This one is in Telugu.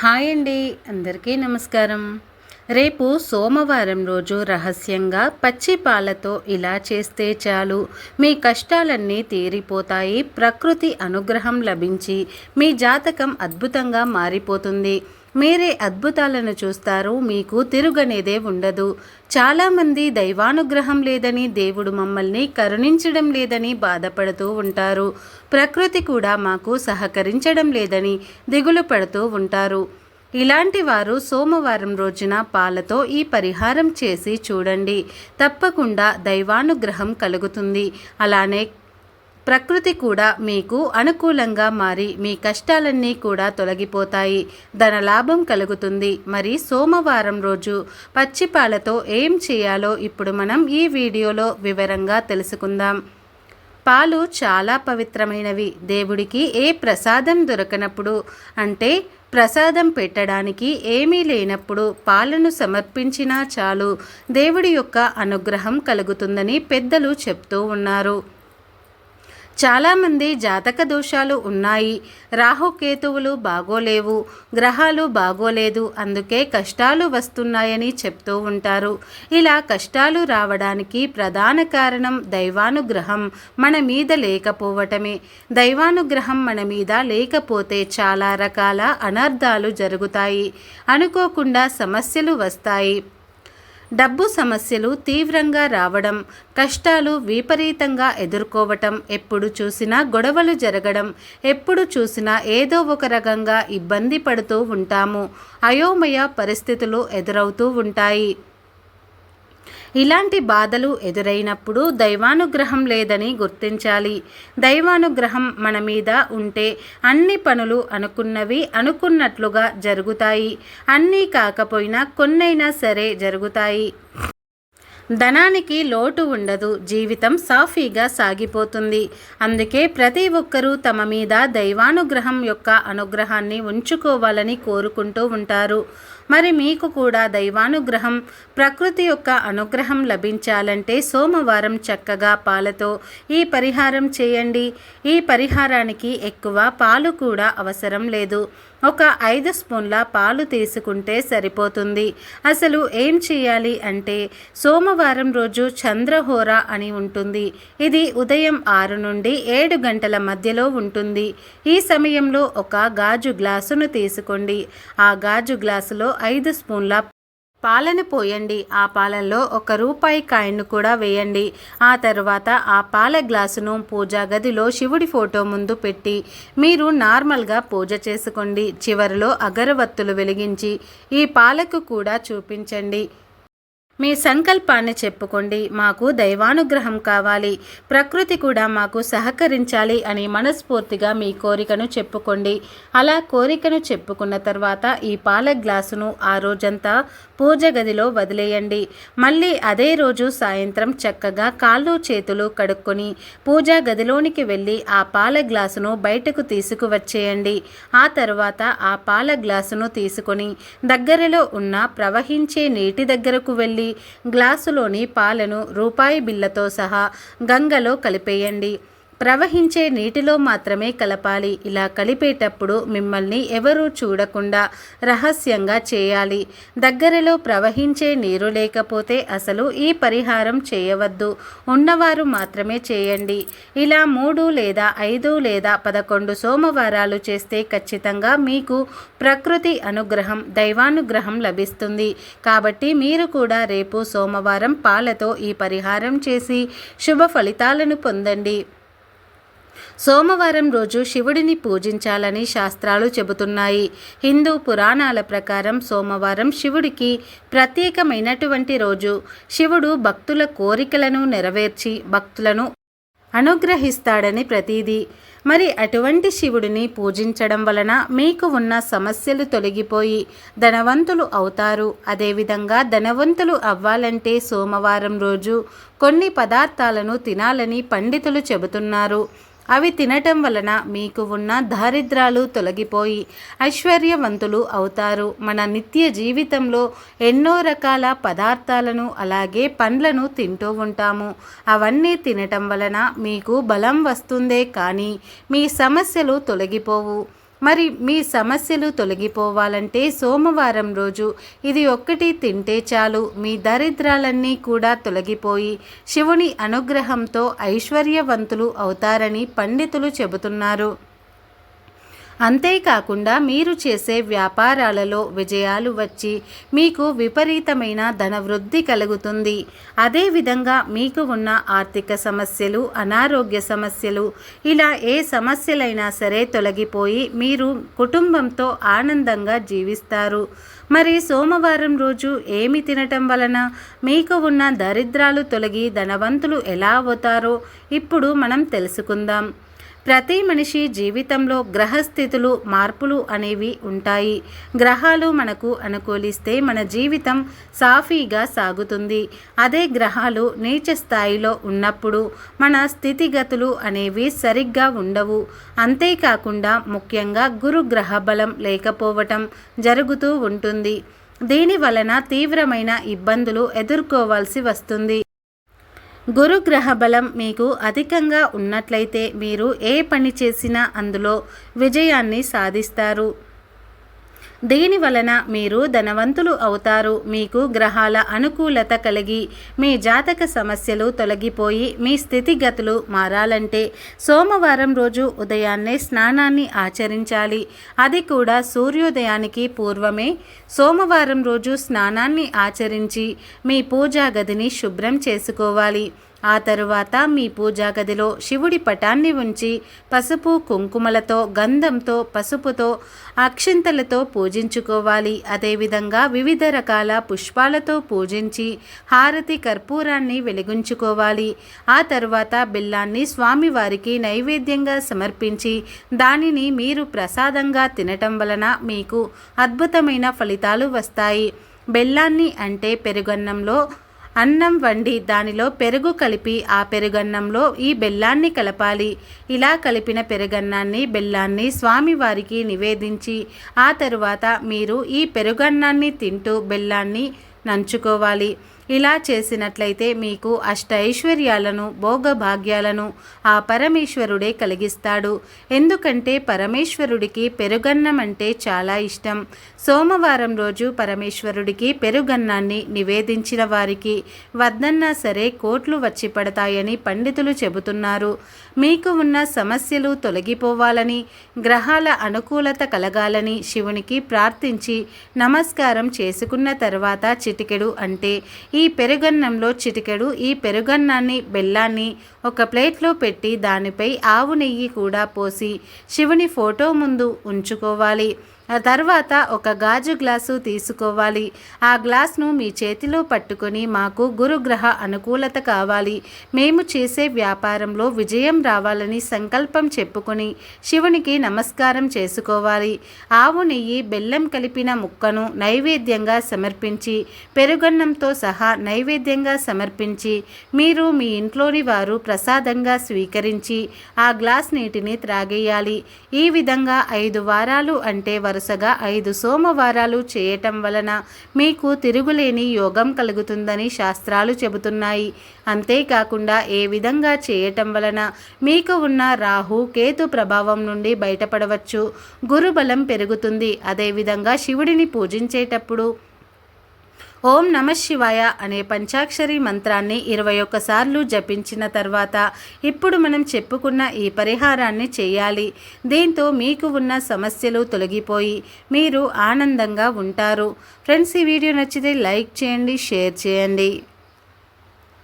హాయ్ అండి అందరికీ నమస్కారం. రేపు సోమవారం రోజు రహస్యంగా పచ్చి పాలతో ఇలా చేస్తే చాలు. మీ కష్టాలన్నీ తీరిపోతాయి ప్రకృతి అనుగ్రహం లభించి మీ జాతకం అద్భుతంగా మారిపోతుంది. మీరే అద్భుతాలను చూస్తారు మీకు తిరుగనేదే ఉండదు. చాలామంది దైవానుగ్రహం లేదని దేవుడు మమ్మల్ని కరుణించడం లేదని బాధపడుతూ ఉంటారు. ప్రకృతి కూడా మాకు సహకరించడం లేదని దిగులు పడుతూ ఉంటారు. ఇలాంటి వారు సోమవారం రోజున పాలతో ఈ పరిహారం చేసి చూడండి. తప్పకుండా దైవానుగ్రహం కలుగుతుంది. అలానే ప్రకృతి కూడా మీకు అనుకూలంగా మారి మీ కష్టాలన్నీ కూడా తొలగిపోతాయి. ధనలాభం కలుగుతుంది. మరి సోమవారం రోజు పచ్చిపాలతో ఏం చేయాలో ఇప్పుడు మనం ఈ వీడియోలో వివరంగా తెలుసుకుందాం. పాలు చాలా పవిత్రమైనవి. దేవుడికి ఏ ప్రసాదం దొరకనప్పుడు అంటే ప్రసాదం పెట్టడానికి ఏమీ లేనప్పుడు పాలను సమర్పించినా చాలు. దేవుడి యొక్క అనుగ్రహం కలుగుతుందని పెద్దలు చెప్తూ ఉన్నారు. చాలామంది జాతక దోషాలు ఉన్నాయి. రాహుకేతువులు బాగోలేవు. గ్రహాలు బాగోలేదు. అందుకే కష్టాలు వస్తున్నాయని చెప్తూ ఉంటారు. ఇలా కష్టాలు రావడానికి ప్రధాన కారణం దైవానుగ్రహం మన మీద లేకపోవటమే. దైవానుగ్రహం మన మీద లేకపోతే చాలా రకాల అనర్థాలు జరుగుతాయి. అనుకోకుండా సమస్యలు వస్తాయి. డబ్బు సమస్యలు తీవ్రంగా రావడం కష్టాలు విపరీతంగా ఎదుర్కోవటం ఎప్పుడు చూసినా గొడవలు జరగడం ఎప్పుడు చూసినా ఏదో ఒక రకంగా ఇబ్బంది పడుతూ ఉంటాము. అయోమయ పరిస్థితులు ఎదురవుతూ ఉంటాయి. ఇలాంటి బాధలు ఎదురైనప్పుడు దైవానుగ్రహం లేదని గుర్తించాలి. దైవానుగ్రహం మన మీద ఉంటే అన్ని పనులు అనుకున్నవి అనుకున్నట్లుగా జరుగుతాయి. అన్నీ కాకపోయినా కొన్నైనా సరే జరుగుతాయి. ధనానికి లోటు ఉండదు జీవితం సాఫీగా సాగిపోతుంది. అందుకే ప్రతి ఒక్కరూ తమ మీద దైవానుగ్రహం యొక్క అనుగ్రహాన్ని ఉంచుకోవాలని కోరుకుంటూ ఉంటారు. మరి మీకు కూడా దైవానుగ్రహం ప్రకృతి యొక్క అనుగ్రహం లభించాలంటే సోమవారం చక్కగా పాలతో ఈ పరిహారం చేయండి. ఈ పరిహారానికి ఎక్కువ పాలు కూడా అవసరం లేదు. ఒక ఐదు స్పూన్ల పాలు తీసుకుంటే సరిపోతుంది. అసలు ఏం చేయాలి అంటే సోమవారం రోజు చంద్రహోర అని ఉంటుంది. ఇది ఉదయం ఆరు నుండి ఏడు గంటల మధ్యలో ఉంటుంది. ఈ సమయంలో ఒక గాజు గ్లాసును తీసుకోండి. ఆ గాజు గ్లాసులో ఐదు స్పూన్ల పాలను పోయండి. ఆ పాలల్లో ఒక రూపాయి కాయిన్ను కూడా వేయండి. ఆ తర్వాత ఆ పాల గ్లాసును పూజా గదిలో శివుడి ఫోటో ముందు పెట్టి మీరు నార్మల్గా పూజ చేసుకోండి. చివరిలో అగరవత్తులు వెలిగించి ఈ పాలకు కూడా చూపించండి. మీ సంకల్పాన్ని చెప్పుకోండి. మాకు దైవానుగ్రహం కావాలి. ప్రకృతి కూడా మాకు సహకరించాలి అని మనస్ఫూర్తిగా మీ కోరికను చెప్పుకోండి. అలా కోరికను చెప్పుకున్న తర్వాత ఈ పాల గ్లాసును ఆ రోజంతా పూజ గదిలో వదిలేయండి. మళ్ళీ అదే రోజు సాయంత్రం చక్కగా కాళ్ళు చేతులు కడుక్కొని పూజా గదిలోనికి వెళ్ళి ఆ పాల గ్లాసును బయటకు తీసుకువచ్చేయండి. ఆ తర్వాత ఆ పాల గ్లాసును తీసుకొని దగ్గరలో ఉన్న ప్రవహించే నీటి దగ్గరకు వెళ్ళి గ్లాసులోని పాలను రూపాయి బిల్లతో సహా గంగలో కలిపేయండి. ప్రవహించే నీటిలో మాత్రమే కలపాలి. ఇలా కలిపేటప్పుడు మిమ్మల్ని ఎవరూ చూడకుండా రహస్యంగా చేయాలి. దగ్గరలో ప్రవహించే నీరు లేకపోతే అసలు ఈ పరిహారం చేయవద్దు. ఉన్నవారు మాత్రమే చేయండి. ఇలా మూడు లేదా ఐదు లేదా పదకొండు సోమవారాలు చేస్తే ఖచ్చితంగా మీకు ప్రకృతి అనుగ్రహం దైవానుగ్రహం లభిస్తుంది. కాబట్టి మీరు కూడా రేపు సోమవారం పాలతో ఈ పరిహారం చేసి శుభ ఫలితాలను పొందండి. సోమవారం రోజు శివుడిని పూజించాలని శాస్త్రాలు చెబుతున్నాయి. హిందూ పురాణాల ప్రకారం సోమవారం శివుడికి ప్రత్యేకమైనటువంటి రోజు. శివుడు భక్తుల కోరికలను నెరవేర్చి భక్తులను అనుగ్రహిస్తాడని ప్రతీది. మరి అటువంటి శివుడిని పూజించడం వలన మీకు ఉన్న సమస్యలు తొలగిపోయి ధనవంతులు అవుతారు. అదేవిధంగా ధనవంతులు అవ్వాలంటే సోమవారం రోజు కొన్ని పదార్థాలను తినాలని పండితులు చెబుతున్నారు. అవి తినటం వలన మీకు ఉన్న దారిద్రాలు తొలగిపోయి ఐశ్వర్యవంతులు అవుతారు. మన నిత్య జీవితంలో ఎన్నో రకాల పదార్థాలను అలాగే పండ్లను తింటూ ఉంటాము. అవన్నీ తినటం వలన మీకు బలం వస్తుందే కానీ మీ సమస్యలు తొలగిపోవు. మరి మీ సమస్యలు తొలగిపోవాలంటే సోమవారం రోజు ఇది ఒక్కటి తింటే చాలు. మీ దరిద్రాలన్నీ కూడా తొలగిపోయి శివుని అనుగ్రహంతో ఐశ్వర్యవంతులు అవుతారని పండితులు చెబుతున్నారు. అంతేకాకుండా మీరు చేసే వ్యాపారాలలో విజయాలు వచ్చి మీకు విపరీతమైన ధన వృద్ధి కలుగుతుంది అదేవిధంగా మీకు ఉన్న ఆర్థిక సమస్యలు అనారోగ్య సమస్యలు ఇలా ఏ సమస్యలైనా సరే తొలగిపోయి మీరు కుటుంబంతో ఆనందంగా జీవిస్తారు. మరి సోమవారం రోజు ఏమి తినటం వలన మీకు ఉన్న దరిద్రాలు తొలగి ధనవంతులు ఎలా అవుతారో ఇప్పుడు మనం తెలుసుకుందాం. ప్రతి మనిషి జీవితంలో గ్రహస్థితులు మార్పులు అనేవి ఉంటాయి. గ్రహాలు మనకు అనుకూలిస్తే మన జీవితం సాఫీగా సాగుతుంది. అదే గ్రహాలు నీచ స్థాయిలో ఉన్నప్పుడు మన స్థితిగతులు అనేవి సరిగ్గా ఉండవు. అంతేకాకుండా ముఖ్యంగా గురు గ్రహ బలం లేకపోవటం జరుగుతూ ఉంటుంది. దీని వలన తీవ్రమైన ఇబ్బందులు ఎదుర్కోవాల్సి వస్తుంది. గురుగ్రహ బలం మీకు అధికంగా ఉన్నట్లయితే మీరు ఏ పని చేసినా అందులో విజయాన్ని సాధిస్తారు. దీని వలన మీరు ధనవంతులు అవుతారు? మీకు గ్రహాల అనుకూలత కలిగి మీ జాతక సమస్యలు తొలగిపోయి మీ స్థితిగతులు మారాలంటే సోమవారం రోజు ఉదయాన్నే స్నానాన్ని ఆచరించాలి. అది కూడా సూర్యోదయానికి పూర్వమే. సోమవారం రోజు స్నానాన్ని ఆచరించి మీ పూజా గదిని శుభ్రం చేసుకోవాలి. ఆ తరువాత మీ పూజా గదిలో శివుడి పటాన్ని ఉంచి పసుపు కుంకుమలతో గంధంతో పసుపుతో అక్షింతలతో పూజించుకోవాలి. అదేవిధంగా వివిధ రకాల పుష్పాలతో పూజించి హారతి కర్పూరాన్ని వెలిగించుకోవాలి. ఆ తరువాత బెల్లాన్ని స్వామివారికి నైవేద్యంగా సమర్పించి దానిని మీరు ప్రసాదంగా తినటం వలన మీకు అద్భుతమైన ఫలితాలు వస్తాయి. బెల్లాన్ని అంటే పెరుగన్నంలో అన్నం వండి దానిలో పెరుగు కలిపి ఆ పెరుగన్నంలో ఈ బెల్లాన్ని కలపాలి. ఇలా కలిపిన పెరుగన్నాన్ని బెల్లాన్ని స్వామివారికి నివేదించి ఆ తరువాత మీరు ఈ పెరుగన్నాన్ని తింటూ బెల్లాన్ని నంచుకోవాలి. ఇలా చేసినట్లయితే మీకు అష్టైశ్వర్యాలను భోగభాగ్యాలను ఆ పరమేశ్వరుడే కలిగిస్తాడు. ఎందుకంటే పరమేశ్వరుడికి పెరుగన్నం అంటే చాలా ఇష్టం. సోమవారం రోజు పరమేశ్వరుడికి పెరుగన్నాన్ని నివేదించిన వారికి వద్దన్నా సరే కోట్లు వచ్చి పడతాయని పండితులు చెబుతున్నారు. మీకు ఉన్న సమస్యలు తొలగిపోవాలని గ్రహాల అనుకూలత కలగాలని శివునికి ప్రార్థించి నమస్కారం చేసుకున్న తర్వాత చిటికెడు అంటే ఈ ఈ పెరుగన్నంలో చిటికెడు ఈ పెరుగన్నాన్ని బెల్లాన్ని ఒక ప్లేట్లో పెట్టి దానిపై ఆవు నెయ్యి కూడా పోసి శివుని ఫోటో ముందు ఉంచుకోవాలి. తర్వాత ఒక గాజు గ్లాసు తీసుకోవాలి. ఆ గ్లాస్ను మీ చేతిలో పట్టుకొని మాకు గురుగ్రహ అనుకూలత కావాలి. మేము చేసే వ్యాపారంలో విజయం రావాలని సంకల్పం చెప్పుకొని శివునికి నమస్కారం చేసుకోవాలి. ఆవు నెయ్యి బెల్లం కలిపిన ముక్కను నైవేద్యంగా సమర్పించి పెరుగన్నంతో సహా నైవేద్యంగా సమర్పించి మీరు మీ ఇంట్లోని వారు ప్రసాదంగా స్వీకరించి ఆ గ్లాస్ నీటిని త్రాగేయాలి. ఈ విధంగా ఐదు వారాలు అంటే వరు వరుసగా ఐదు సోమవారాలు చేయటం వలన మీకు తిరుగులేని యోగం కలుగుతుందని శాస్త్రాలు చెబుతున్నాయి. అంతేకాకుండా ఏ విధంగా చేయటం వలన మీకు ఉన్న రాహు కేతు ప్రభావం నుండి బయటపడవచ్చు. గురుబలం పెరుగుతుంది. అదేవిధంగా శివుడిని పూజించేటప్పుడు ఓం నమ శివాయ అనే పంచాక్షరి మంత్రాన్ని ఇరవై ఒక్కసార్లు జపించిన తర్వాత ఇప్పుడు మనం చెప్పుకున్న ఈ పరిహారాన్ని చేయాలి. దీంతో మీకు ఉన్న సమస్యలు తొలగిపోయి మీరు ఆనందంగా ఉంటారు. ఫ్రెండ్స్ ఈ వీడియో నచ్చితే లైక్ చేయండి షేర్ చేయండి.